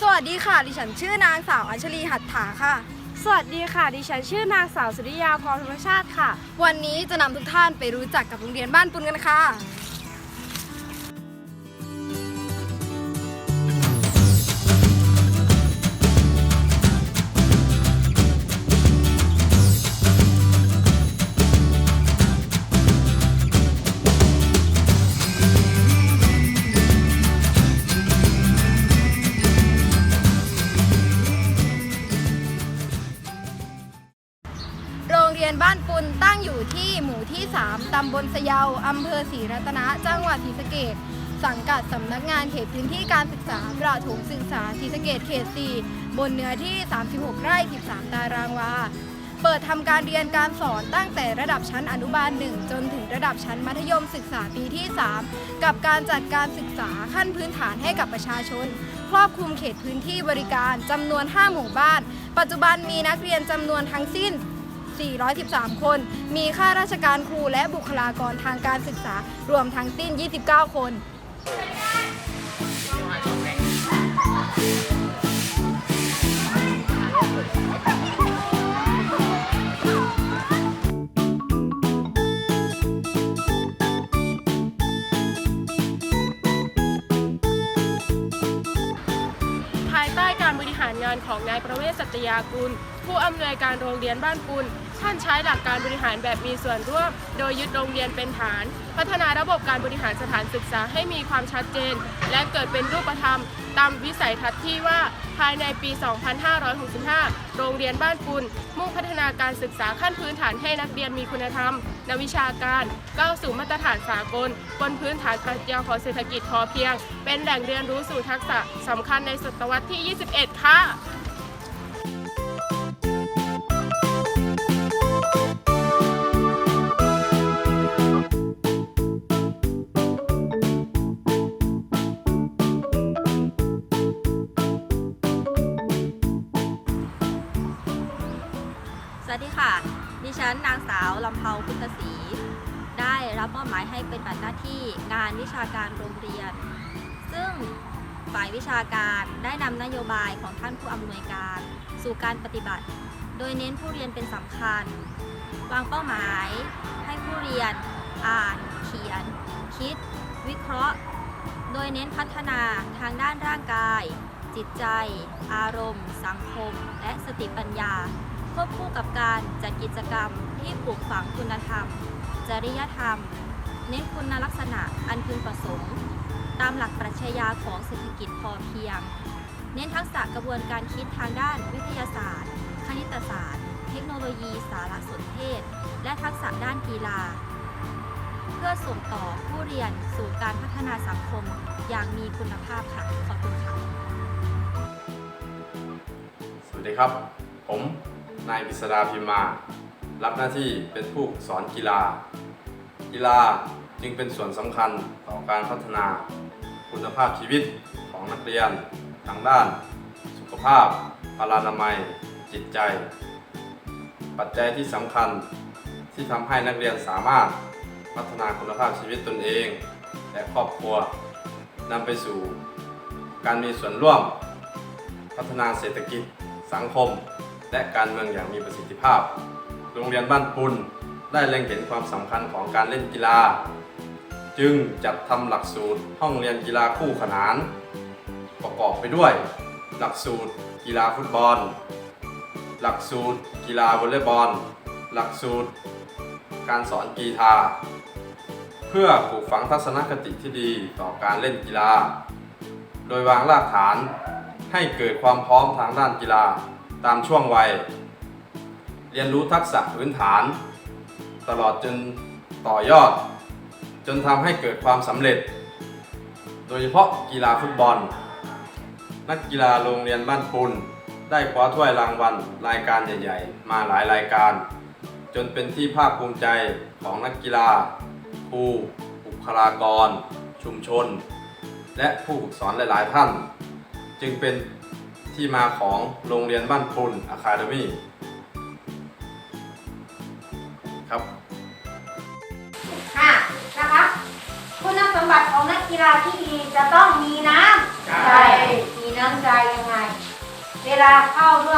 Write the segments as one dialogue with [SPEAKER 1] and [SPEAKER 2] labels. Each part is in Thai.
[SPEAKER 1] ค่ะ ดิฉันชื่อนางสาวอัญชลีหัตถาค่ะ
[SPEAKER 2] สวัสดีค่ะ ดิฉันชื่อนางสาวสุริยาพรธรรมชาติค่ะ
[SPEAKER 1] วันนี้จะนำทุกท่านไปรู้จักกับโรงเรียนบ้านปุนกันค่ะ หมู่ที่ 3 ตำบลสะเยาอำเภอศรีรัตนะ จังหวัดศรีสะเกษสังกัดสำนักงานเขตพื้นที่การศึกษาประถมศึกษาศรีสะเกษเขต 4 บนเนื้อที่ 36 ไร่ 13 ตารางวา เปิดทำการเรียนการสอนตั้งแต่ระดับชั้นอนุบาล 1 จนถึงระดับชั้นมัธยมศึกษาปีที่ 3 กับการจัดการศึกษาขั้นพื้นฐานให้กับประชาชน ครอบคลุมเขตพื้นที่บริการจำนวน 5 หมู่บ้าน ปัจจุบันมีนักเรียนจำนวนทั้งสิ้น 413 คน มีข้าราชการครูและบุคลากรทางการศึกษารวมทั้งสิ้น 29 คน
[SPEAKER 2] ภายใต้การบริหารงานของนายประเวศสัตยากุล ผู้อำนวยการโรงเรียนบ้านปุน ท่านใช้หลักการบริหารแบบมีส่วนร่วม โดยยึดโรงเรียนเป็นฐาน พัฒนาระบบการบริหารสถานศึกษาให้มีความชัดเจน และเกิดเป็นรูปธรรม ตามวิสัยทัศน์ที่ว่าภายในปี 2565 โรงเรียนบ้านปุนมุ่งพัฒนาการศึกษาขั้นพื้นฐานให้นักเรียนมีคุณธรรมนวิชาการก้าวสู่มาตรฐานสากล บนพื้นฐานปรัชญาของเศรษฐกิจพอเพียง เป็นแหล่งเรียนรู้สู่ทักษะสำคัญในศตวรรษที่ 21 ค่ะ
[SPEAKER 3] สวัสดีค่ะ ดิฉันนางสาวลำเพาพุทธศรี ได้รับมอบหมายให้เป็นบัตรหน้าที่งานวิชาการโรงเรียน ซึ่งฝ่ายวิชาการได้นำนโยบายของท่านผู้อำนวยการ สู่การปฏิบัติ โดยเน้นผู้เรียนเป็นสำคัญ วางเป้าหมายให้ผู้เรียนอ่าน เขียน คิด วิเคราะห์ โดยเน้นพัฒนาทางด้านร่างกาย จิตใจ อารมณ์ สังคม และสติปัญญา ควบคู่กับการจัดกิจกรรมที่ปลูกฝังคุณธรรม จริยธรรม เน้นคุณลักษณะอันพึงประสงค์ ตามหลักปรัชญาของเศรษฐกิจพอเพียง เน้นทักษะกระบวนการคิดทางด้านวิทยาศาสตร์ คณิตศาสตร์ เทคโนโลยีสารสนเทศ และทักษะด้านกีฬา เพื่อส่งต่อผู้เรียนสู่การพัฒนาสังคมอย่างมีคุณภาพค่ะ ขอบคุณค่ะ
[SPEAKER 4] สวัสดีครับ ผม นายกฤษดาพิมมา รับหน้าที่เป็นผู้สอนกีฬา กีฬาจึงเป็นส่วนสำคัญต่อการพัฒนา คุณภาพชีวิตของนักเรียนทางด้าน สุขภาพพลานามัย จิตใจ ปัจจัยที่สำคัญที่ทำให้นักเรียนสามารถพัฒนาคุณภาพชีวิตตนเอง และครอบครัวนำไปสู่ การมีส่วนร่วม พัฒนาเศรษฐกิจสังคม และการเมืองอย่างมีประสิทธิภาพ โรงเรียนบ้านปุนได้เล็งเห็นความสำคัญของการเล่นกีฬา จึงจัดทำหลักสูตรห้องเรียนกีฬาคู่ขนาน ประกอบไปด้วย หลักสูตร กีฬาฟุตบอล หลักสูตร กีฬาวอลเลย์บอล หลักสูตร การสอนกีฬาเพื่อปลูกฝังทัศนคติที่ดีต่อการเล่นกีฬา โดยวางรากฐานให้เกิดความพร้อมทางด้านกีฬา ตามช่วงวัย เรียนรู้ทักษะพื้นฐาน ตลอดจนต่อยอด จนทำให้เกิดความสำเร็จ โดยเฉพาะกีฬาฟุตบอล นักกีฬาโรงเรียนบ้านปุนได้คว้าถ้วยรางวัลรายการใหญ่ ๆ มาหลายรายการ จนเป็นที่ภาคภูมิใจของนักกีฬาครูบุคลากร ชุมชน และผู้ฝึกสอนหลาย ๆ ท่าน จึงเป็น ที่มาของโรงเรียนบ้านปุนอะคาเดมี่ครับ
[SPEAKER 5] ค่ะนะคะคุณสมบัติของนักกีฬาที่ดีจะต้องมีน้ำ
[SPEAKER 4] ใจ
[SPEAKER 5] มีน้ำใจยังไง เวลาเข้าร่วม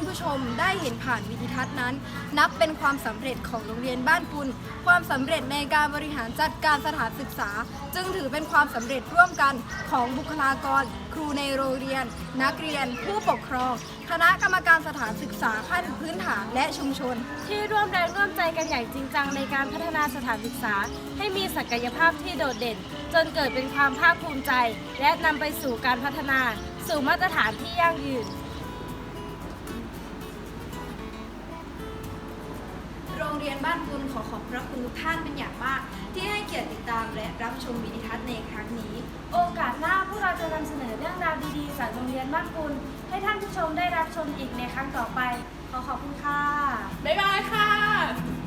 [SPEAKER 5] าน
[SPEAKER 1] ผู้ชมได้เห็นผ่านวิดีทัศน์นั้น นับเป็นความสำเร็จของโรงเรียนบ้านปุนความสำเร็จในการบริหารจัดการสถานศึกษา จึงถือเป็นความสำเร็จร่วมกันของบุคลากร ครูในโรงเรียน นักเรียน ผู้ปกครอง คณะกรรมการสถานศึกษาขั้นพื้นฐานและชุมชน
[SPEAKER 6] ที่ร่วมแรงร่วมใจกันอย่างจริงจังในการพัฒนาสถานศึกษา ให้มีศักยภาพที่โดดเด่น จนเกิดเป็นความภาคภูมิใจ และนำไปสู่การพัฒนา สู่มาตรฐานที่ยั่งยืน
[SPEAKER 1] เรียนบ้านคุณขอขอบพระคุณทุกท่านเป็นอย่างมาก ที่ให้เกียรติติดตามและรับชมวิดีทัศน์ในครั้งนี้
[SPEAKER 6] โอกาสหน้าพวกเราจะนำเสนอเรื่องราวดีๆ จากโรงเรียนบ้านคุณให้ท่านผู้ชมได้รับชมอีกในครั้งต่อไป ขอขอบคุณค่ะ
[SPEAKER 2] บ๊ายบายค่ะ